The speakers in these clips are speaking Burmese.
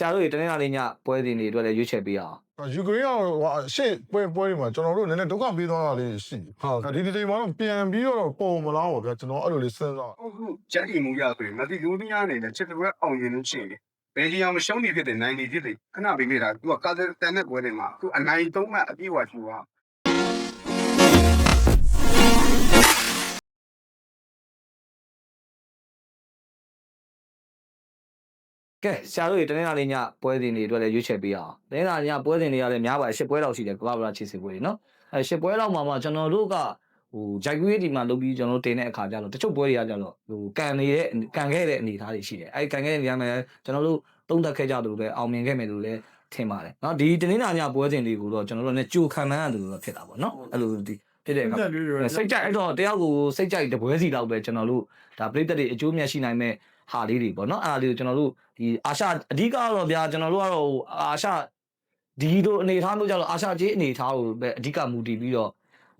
ဆရာတို့တွေတနင်္လာနေ့ညပွဲစဉ်တွေအတွက်လည်းရွေးချယ်ပေးအောင်ယူကရိန်းကဟိုအရှေ့ပွဲပွဲတွေမှာကျွန်တော်တို့နည်းနည်းဒုက္ခပေးသွားတာလေးရှိဟုတ်တယ်ဒီဒီချိန်မှာတော့ပြန်ပြီးတော့ပုံမလားပေါ့ဗျာကျွန်တော်အဲ့လိုလေးစဉ်းစားအခုဂျက်တီမူရဆိုရင်မတိလူနီးယားအနေနဲ့ချစ်တဲ့ဘက်အောင်ရင်လို့ရှိရင်ဘယ်ကြီးအောင်ရှုံးနေဖြစ်တဲ့90ဖြစ်တဲ့ခဏပေးနေတာသူကကာဇက်တန်တဲ့ပွဲတွေမှာသူအနိုင်သုံးမှအပြည့်အဝရှိသွား ကဲဆရာတို့တွေတနင်္လာနေ့ညပွဲစဉ်တွေအတွက်လည်းရွေးချယ်ပေးအောင်တနင်္လာညပွဲစဉ်တွေကလည်းများပါတယ်ရှစ်ပွဲလောက်ရှိတယ်ကမ္ဘာဗလာချစ်စီပွဲတွေနော်အဲရှစ်ပွဲလောက်မှာမှကျွန်တော်တို့ကဟိုဂျိုက်ကွေးဒီမှာလုပ်ပြီးကျွန်တော်တို့တင်တဲ့အခါကျတော့တချို့ပွဲတွေကကျတော့ဟိုကန်နေတဲ့ကန်ခဲ့တဲ့အနေအထားတွေရှိတယ်အဲဒီကန်ခဲ့တဲ့နေရာမှာကျွန်တော်တို့သုံးသက်ခဲ့ကြတယ်လို့လည်းအောင်မြင်ခဲ့မယ်လို့လည်းထင်ပါတယ်နော်ဒီတနင်္လာညပွဲစဉ်တွေကိုတော့ကျွန်တော်တို့လည်းကြိုခံမှန်းရတယ်လို့တော့ဖြစ်တာပေါ့နော်အဲ့လိုဒီ ဖြစ်တဲ့အခါတက်လေးတွေစိတ်ကြိုက်အဲ့တော့တယောက်ကိုစိတ်ကြိုက်တပွဲစီလောက်ပဲကျွန်တော်တို့ဒါပြိသက်တွေအကျိုးမြတ်ရှိနိုင်မဲ့ဟာလေးတွေပေါ့နော်အဲ့ဒါလေးကိုကျွန်တော်တို့ဒီအာရှအဓိကကတော့ဗျာကျွန်တော်တို့ကတော့ဟိုအာရှဒီလိုအနေအထားမျိုးကြတော့အာရှကြီးအနေအထားကိုပဲအဓိကမူတည်ပြီးတော့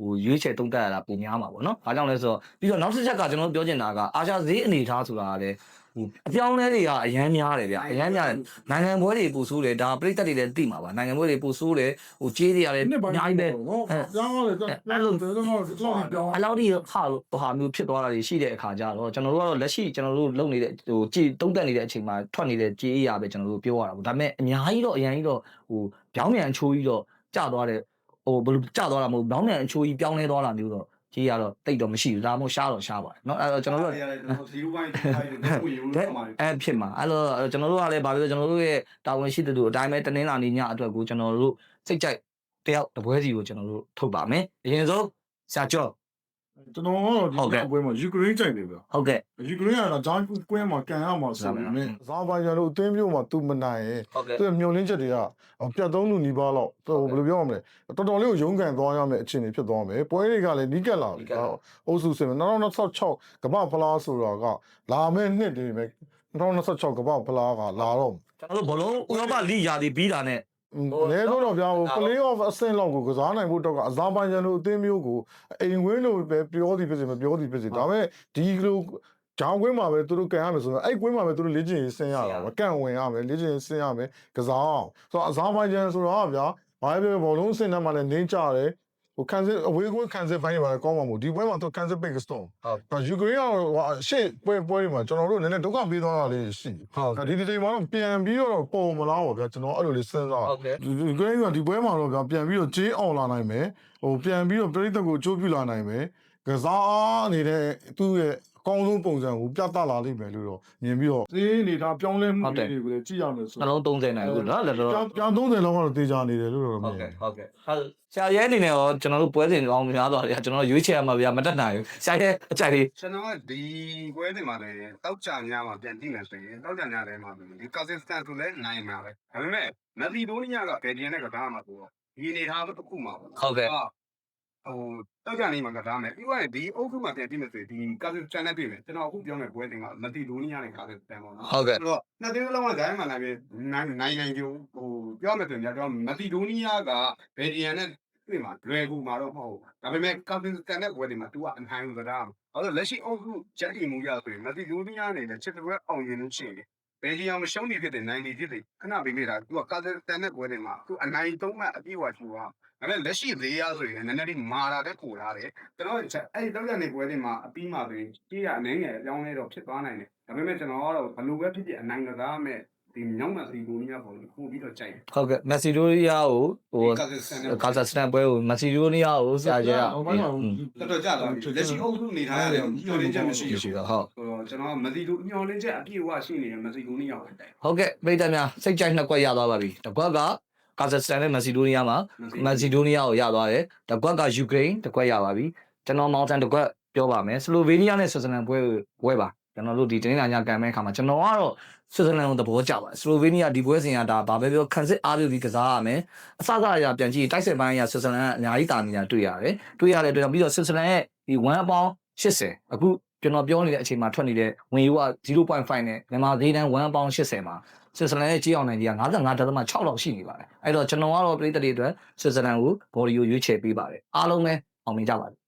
ဟိုရွေးချယ်တုံးတက်ရတာပုံများမှာပေါ့နော်။ဘာကြောင့်လဲဆိုတော့ပြီးတော့နောက်တစ်ချက်ကကျွန်တော်တို့ပြောချင်တာကအာရှဈေးအနေအထားဆိုတာကလည်းဟိုအပြောင်းလဲတွေကအရန်များတယ်ဗျ။အရန်များတယ်နိုင်ငံပွဲတွေပို့ဆိုးတယ်ဒါပြိသက်တွေလည်းသိမှာပါနိုင်ငံပွဲတွေပို့ဆိုးတယ်ဟိုကြေးတွေကလည်းအများကြီးပဲနော်ပြောင်းရတယ်ပြောင်းလို့တော်တော်တော့ပြောင်းပြောင်းအလောက်ဒီဟာလို့ဟာမျိုးဖြစ်သွားတာတွေရှိတဲ့အခါကျတော့ကျွန်တော်တို့ကတော့လက်ရှိကျွန်တော်တို့လုပ်နေတဲ့ဟိုကြည်တုံးတက်နေတဲ့အချိန်မှာထွက်နေတဲ့ကြေးအရာပဲကျွန်တော်တို့ပြောရတာပေါ့ဒါပေမဲ့အများကြီးတော့အရင်ကြီးတော့ဟိုပြောင်းပြန်အချိုးကြီးတော့ကျသွားတဲ့ ဟိုဘယ်လိုကျသွားတာမဟုတ်ဘူး။နောက်နဲ့အချိုးကြီးပြောင်းလဲသွားတာမျိုးတော့ကြီးရတော့တိတ်တော့မရှိဘူး။ဒါမှမဟုတ်ရှားတော့ရှားပါတယ်။နော်အဲ့တော့ကျွန်တော်တို့က0.5ပိုင်း5ကိုယူလို့ဆက်ပါမယ်။အဲ့ဖြစ်မှာအဲ့တော့ကျွန်တော်တို့ကလည်းဘာဖြစ်လို့ကျွန်တော်တို့ရဲ့တာဝန်ရှိတဲ့သူအတိုင်းပဲတင်းနှင်းလာနေညအတွက်ကိုကျွန်တော်တို့စိတ်ကြိုက်တယောက်တပွဲစီကိုကျွန်တော်တို့ထုတ်ပါမယ်။အရင်ဆုံးဆရာကျော် ကျွန်တော်ကတော့ဒီပွဲမှာယူကရိန်းကြိုက်တယ်ဗျာဟုတ်ကဲ့ယူကရိန်းကတော့ဂျာကွင်းမှာကန်ရမှာဆိုပေမဲ့ဇာဘိုင်ဂျန်တို့အသင်းမျိုးမှာသူမနိုင်ရဲ့ဟုတ်ကဲ့သူမျောလင်းချက်တွေကပြတ်သုံးလူနီးပါးလောက်ဟိုဘယ်လိုပြောရမလဲတော်တော်လေးကိုရုန်းကန်သွားရမယ့်အခြေအနေဖြစ်သွားမယ်ပွဲတွေကလည်းနီးကပ်လာပြီအုပ်စုစင်2026ကမ္ဘာဖလားဆိုတာကလာမယ့်နှစ်တွေပဲ2026ကမ္ဘာဖလားကလာတော့ကျွန်တော်တို့ဘလုံးဥရောပလိရာသီပြီးတာနဲ့ လဲတော့တော့ဗျာဟို play off အဆင့်လောက်ကိုကစားနိုင်ဖို့တော့ကအဇာဘိုင်ဂျန်တို့အသင်းမျိုးကိုအိမ်ဝင်းလို့ပဲပြောသည်ဖြစ်စေမပြောသည်ဖြစ်စေဒါပေမဲ့ဒီလိုဂျောင်းကွင်းမှာပဲသူတို့ကန်ရမယ်ဆိုတော့အဲ့ကွင်းမှာပဲသူတို့လေ့ကျင့်ရေးဆင်းရတာပဲကန်ဝင်ရမယ်လေ့ကျင့်ရေးဆင်းရမယ်ကစားအောင်ဆိုတော့အဇာဘိုင်ဂျန်ဆိုတော့ဗျာဘာပဲဘောလုံးစင်ထဲမှာလည်းနင်းကြတယ် ဟိုကန်စစ်အဝေးကွင်းကန်စစ်ဘိုင်းတွေပါကောင်းမှာမို့ဒီပွဲမှာသူကန်စစ်ပိတ်ကစတော့ဟုတ်ယူကရိန်းကဟိုအရှေ့ပွဲပွဲတွေမှာကျွန်တော်တို့နည်းနည်းဒုက္ခပေးသွားတာလေးရှိတယ်ဟုတ်ဒီဒီချိန်မှာတော့ပြန်ပြီးတော့ပုံမလားပေါ့ဗျာကျွန်တော်အဲ့လိုလေးစဉ်းစားဟုတ်ကဲ့ဒီဒီ grade ကဒီပွဲမှာတော့ဗျာပြန်ပြီးတော့ဂျင်းအောင်လာနိုင်မယ်ဟိုပြန်ပြီးတော့ပြိတ္တကိုအကျိုးပြုလာနိုင်မယ်ကစားနေတဲ့သူ့ရဲ့အကောင်းဆုံးပုံစံကိုပြသလာလိမ့်မယ်လို့တော့မြင်ပြီးတော့ဈေးနေတာပြောင်းလဲမှုတွေကိုလည်းကြည့်ရမယ်ဆိုနှလုံး30နိုင်ခုနော်လက်တော့ပြန်ပြန်30လောက်ကတော့တေချာနေတယ်လို့တော့မြဟုတ်င်ကဲ့ဟုတ်ကဲ့ဟုတ်ဆရာရဲအနေနဲ့ရောကျွန်တော်တို့ပွဲစဉ်ကောင်းများသွားတယ်ကျွန်တော်ရွေးချယ်ရမှာဗျာမတက်နိုင်ဘူးဆရာရဲအကြိုက်လေးကျွန်တော်ကဒီပွဲတွေမှာလည်းတောက်ကြညမှာပြန်ကြည့်မယ်ဆိုရင်တောက်ကြညထဲမှာဒီကာဇက်စတန်ဆိုလည်းနိုင်မှာပဲဒါပေမဲ့မက်ဆီဒိုနီးယားကဘယ်ဂျင်နဲ့ကစားမှာဆိုတော့ဒီအနေထားတစ်ခုမှာပေါ့ဟုတ်ကဲ့ ဟိုတောက်ကြနေမှာကစားမယ်ပြီးတော့ဒီအုပ်စုမှာပြန်ကြည့်မယ်ဆိုရင်ဒီကာဇက်စတန်နဲ့တွေ့မယ်ကျွန်တော်အခုပြောမယ့်ပွဲတွေကမက်ဆီဒိုနီးယားနဲ့ကာဇက်စတန်ပေါ့နော်ဟုတ်ကဲ့ဆိုတော့နှစ်သိန်းလုံးကဇိုင်းမှနိုင်ပြီနိုင်နိုင်နိုင်ကြဟိုပြောမယ်ဆိုရင်ကျွန်တော်မက်ဆီဒိုနီးယားကဘယ်ဂျင်နဲ့တွေ့မှာလွယ်ကူမှာတော့မဟုတ်ဘူးဒါပေမဲ့ကာဇက်စတန်နဲ့ပွဲတွေမှာ तू ကအနိုင်လို့ကစားမှာအဲ့တော့လက်ရှိအုပ်စုဂျက်တီမူရဆိုရင်မက်ဆီဒိုနီးယားအနေနဲ့ချစ်တဲ့ပွဲအောင်ရင်လို့ရှိရင် ဘယ်ကြီးအောင်ရှုံးနေဖြစ်တဲ့90ဖြစ်တဲ့ခဏပေးနေတာ तू ကကာဇက်စတန်နဲ့ပွဲတွေမှာ तू အနိုင်သုံးမှအပြည့်အဝရှိသွားဒါပေမဲ့လက်ရှိသေးရဆိုရင်နည်းနည်းလေးမာတာတဲ့ပို့ထားတယ်ကျွန်တော်အဲ့ဒီတောက်ရနေပွဲတွေမှာအပြီးမှာဆိုရင်ကြီးရအနေငယ်အကြောင်းလေးတော့ဖြစ်သွားနိုင်တယ်ဒါပေမဲ့ကျွန်တော်ကတော့ဘယ်လိုပဲဖြစ်ဖြစ်အနိုင်ကစားမဲ့ဒီမြောက်မစီကိုနီးယားပုံကိုပြီးတော့ကြိုက်တယ်ဟုတ်ကဲ့မက်ဆီဒိုနီးယားကိုဟိုကာဇက်စတန်နဲ့ကာဇက်စတန်ပွဲကိုမက်ဆီဒိုနီးယားကိုဆရာရဲကဟိုဘက်မှာတော်တော်ကြာသွားပြီလက်ရှိအုပ်စုနေထားတယ်မျောလင်းချက်မရှိရှိဘူးတော့ဟုတ်ဆိုတော့ ကျွန်တော်မစီလိုမျောလင်းချက်အပြည့်အဝရှိနေတယ်မစီလိုနေရောက်တယ်ဟုတ်ကဲ့ပြည်သက်များစိတ်ကြိုက်နှစ်ကွက်ရသွားပါပြီတစ်ကွက်ကကာဇက်စတန်နဲ့မက်ဆီဒိုနီးယားမှာမက်ဆီဒိုနီးယားကိုရသွားတယ်တစ်ကွက်ကယူကရိန်းတစ်ကွက်ရပါပြီကျွန်တော်မောင်တန်တစ်ကွက်ပြောပါမယ်ဆလိုဗေးနီးယားနဲ့ဆွစ်ဇာလန်ပွဲပွဲပါကျွန်တော်တို့ဒီတင်းလာညကန်မဲ့အခါမှာကျွန်တော်ကတော့ဆွစ်ဇာလန်ကိုသဘောကျပါတယ်ဆလိုဗေးနီးယားဒီပွဲစဉ်ကဒါဘာပဲပြောခန်းစစ်အားပြုပြီးကစားရမယ်အစစအရာပြန်ကြည့်တိုက်စစ်ပိုင်းအရာဆွစ်ဇာလန်ကအများကြီးတာနေတာတွေ့ရတယ်တွေ့ရတဲ့အတွက်ပြီးတော့ဆွစ်ဇာလန်ရဲ့ဒီ1ပေါင်း80အခု ကျွန်တော်ပြောနေတဲ့အချိန်မှာထွက်နေတဲ့ဝင်ယူက0.5နဲ့မြန်မာသေးတန်း1ပေါင်း80မှာဆွစ်ဇာလန်ရဲ့ကြီးအောင်နိုင်ကြီးက55.6လောက်ရှိနေပါတယ်အဲ့တော့ကျွန်တော်ကတော့ပြည်သက်တွေအတွက်ဆွစ်ဇာလန်ကိုဘော်ဒီကိုရွေးချယ်ပေးပါတယ်အားလုံးလည်းအောင်မြင်ကြပါစေ